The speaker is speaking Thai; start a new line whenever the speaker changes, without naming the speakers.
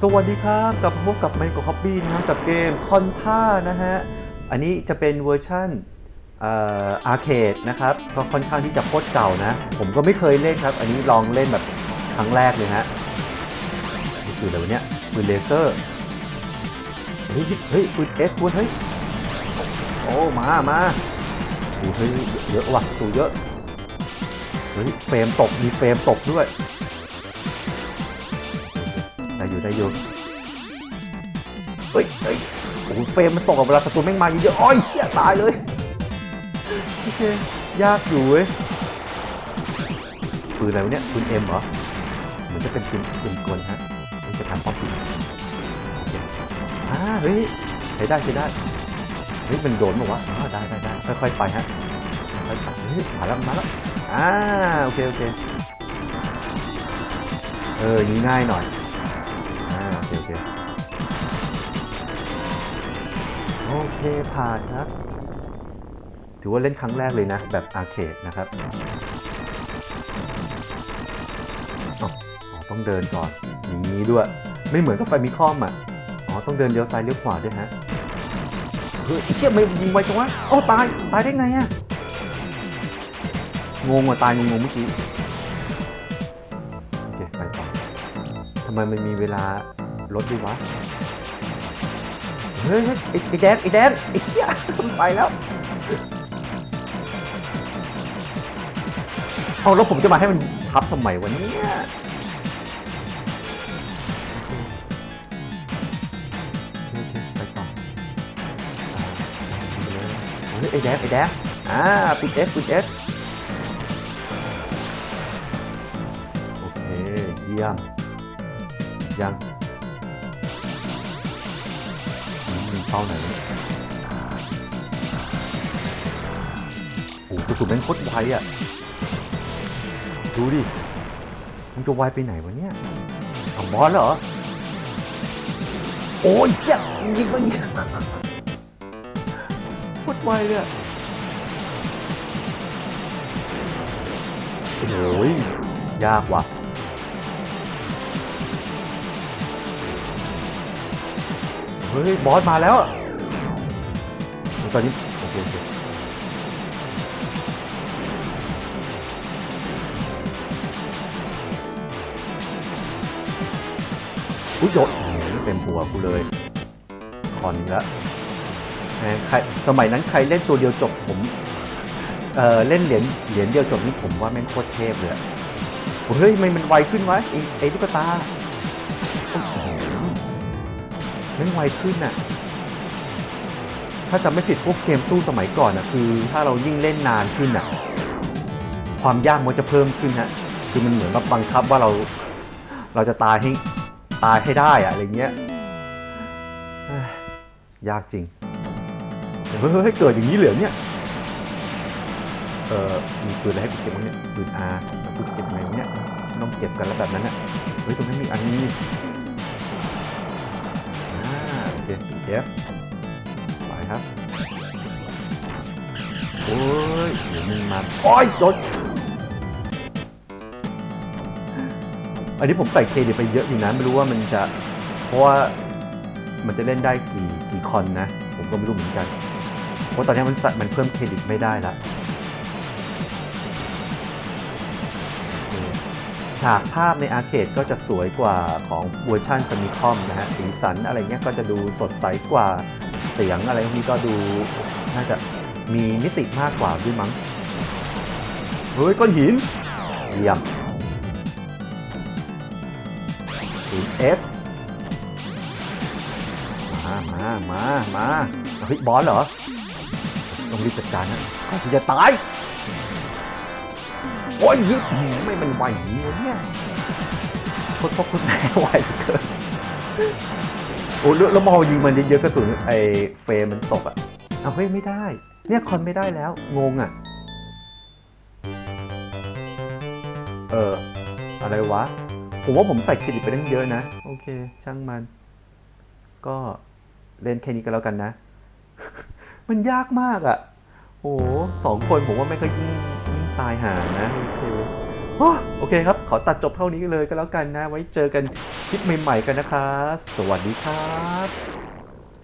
สวัสดีครับกลับมาพบกับไมโครฮอบบี้นะครับกับเกมคอนท่านะฮะ อันนี้จะเป็นเวอร์ชั่นอาร์เคดนะครับ ก็ค่อนข้างที่จะโคตรเก่านะ ผมก็ไม่เคยเล่นครับ อันนี้ลองเล่นแบบครั้งแรกเลยฮะนี่คืออะไรวะเนี่ยปืนเลเซอร์ เฮ้ยเฮ้ยปืนเอสเว้ยเฮ้ย โอ้ มามาโอ้เฮ้ยเยอะว่ะตูเยอะ เฮ้ยเฟรมตกมีเฟรมตกด้วย อยู่ได้อยู่เฮ้ยเฮ้ยโอ้เฟรมมันตกกับเวลาศัตรูแม่งมาเยอะๆอ้อยเชี่ยตายเลยโอเคยากอยู่เว้ยปืนอะไรวะเนี่ยปืนเอ็มเหรอเหมือนจะเป็นปืนปืนกลฮะนี่จะทำป้อมปืนโอเคอ่าเฮ้ยใช้ได้ใช้ได้เฮ้ยมันโดนบอกว่าวะอ๋อได้ได้ได้ค่อยๆไปฮะค่อยๆไปเฮ้ยมาแล้วมาแล้วอ่าโอเคโอเคเออย่างนี้ง่ายหน่อย โอเค โอเค ผ่านครับ ถือว่าเล่นครั้งแรกเลยนะ แบบอาร์เคดนะครับอ๋อต้องเดินก่อนอย่างนี้ด้วย ไม่เหมือนกับไฟมิคอมอะ อ๋อ ต้องเดินเลี้ยวซ้ายเลี้ยวขวาด้วยฮะ เฮ้ยเชี่ยไม่ยิงไวจังวะโอ้ตาย ตายได้ไงอะ งงว่ะตายงงๆเมื่อกี้ โอเค ไปต่อทำไมมันมีเวลา ลดด้วะ เฮ้ยไอ้แดงไอ้แดงไอ้เชี่ยไปแล้วเอาแล้วผมจะมาให้มันทับทำไมวะเนี่ยไปต่อเฮ้ยไอ้แดงไอ้แดงอ่าปิดเอฟปิดเอฟโอเค เยี่ยมยัง เป้าไหนโอ้โหกระสุนแม่งโคตรไวอะ ดูดิมึงจะไวไปไหนวะเนี่ยเอาบอสเหรอ โอ้ยเจ็บยิงมายิงโคตรไวเลยโอ้โหยากว่ะ เฮ้ย บอสมาแล้วตอนนี้โอเคโอเคอุ้ยโดเต็มหัวกูเลยคอนอีกแล้วแหมใครสมัยนั้นใครเล่นตัวเดียวจบผมเออเล่นเหรียญเหรียญเดียวจบนี่ผมว่าแม่งโคตรเทพเลยเฮ้ยทำไมมันไวขึ้นวะไอ้ไอ้ตุ๊กตา แม่งไวขึ้นน่ะ ถ้าจำไม่ผิดพวกเกมตู้สมัยก่อนน่ะ คือถ้าเรายิ่งเล่นนานขึ้นน่ะ ความยากมันจะเพิ่มขึ้นฮะ คือมันเหมือนแบบบังคับว่าเรา เราจะตายให้ตายให้ได้อะอะไรเงี้ย ยากจริง เฮ้ยเฮ้เกิดอย่างนี้เหลือเนี่ย เออมีปืนอะไรให้กูเก็บบ้างเนี่ยปืนอาร์กูเก็บไงวะเนี่ยต้องเก็บกันแล้วแบบนั้นน่ะ เฮ้ยตรงนั้นมีอันนี้อ่ โอเคเอฟไปครับ โอ้ยเดี๋ยวมึงมาโอ้ยโดนอันนี้ผมใส่เครดิตไปเยอะอยู่นะ ไม่รู้ว่ามันจะ เพราะว่ามันจะเล่นได้กี่กี่คอนนะ ผมก็ไม่รู้เหมือนกัน เพราะตอนนี้มันมันเพิ่มเครดิตไม่ได้ละากภาพในอาร์เคดก็จะสวยกว่าของเวอร์ชันฟมิคอมนะฮะสีสันอะไรเงี้ยก็จะดูสดใสกว่าเสียงอะไรพวกนี้ก็ดูน่าจะมีมิติมากกว่าด้วยมั้งเฮ้ยก้อนหินเยี่ยมศูนย์เอสมามามามาเฮ้ยบอสเหรอต้องรีบจัดการนะก่อนที่จะตาย โอ้ยยิงไม่มันไหวอย่างนี้เนี่ยโคตรพ่อโคตรแม่ไหวเกินโอ้แล้วมอยิงมันเยอะๆกระสุนไอ้เฟรมมันตกอะเอาเฮ้ยไม่ได้ เนี่ยคอนไม่ได้แล้ว งงอะ เออ อะไรวะ ผมว่าผมใส่เครดิตไปตั้งเยอะนะ โอเค ช่างมัน ก็เล่นแค่นี้ก็แล้วกันนะ มันยากมากอะ่ะ โอ้สองคนผมว่าไม่ก็ยิ่งยิ่ง ตายห่านะโอเคโอเคครับ ขอตัดจบเท่านี้เลยก็แล้วกันนะ ไว้เจอกันคลิปลิปใหม่ๆกันนะคะสวัสดีครับ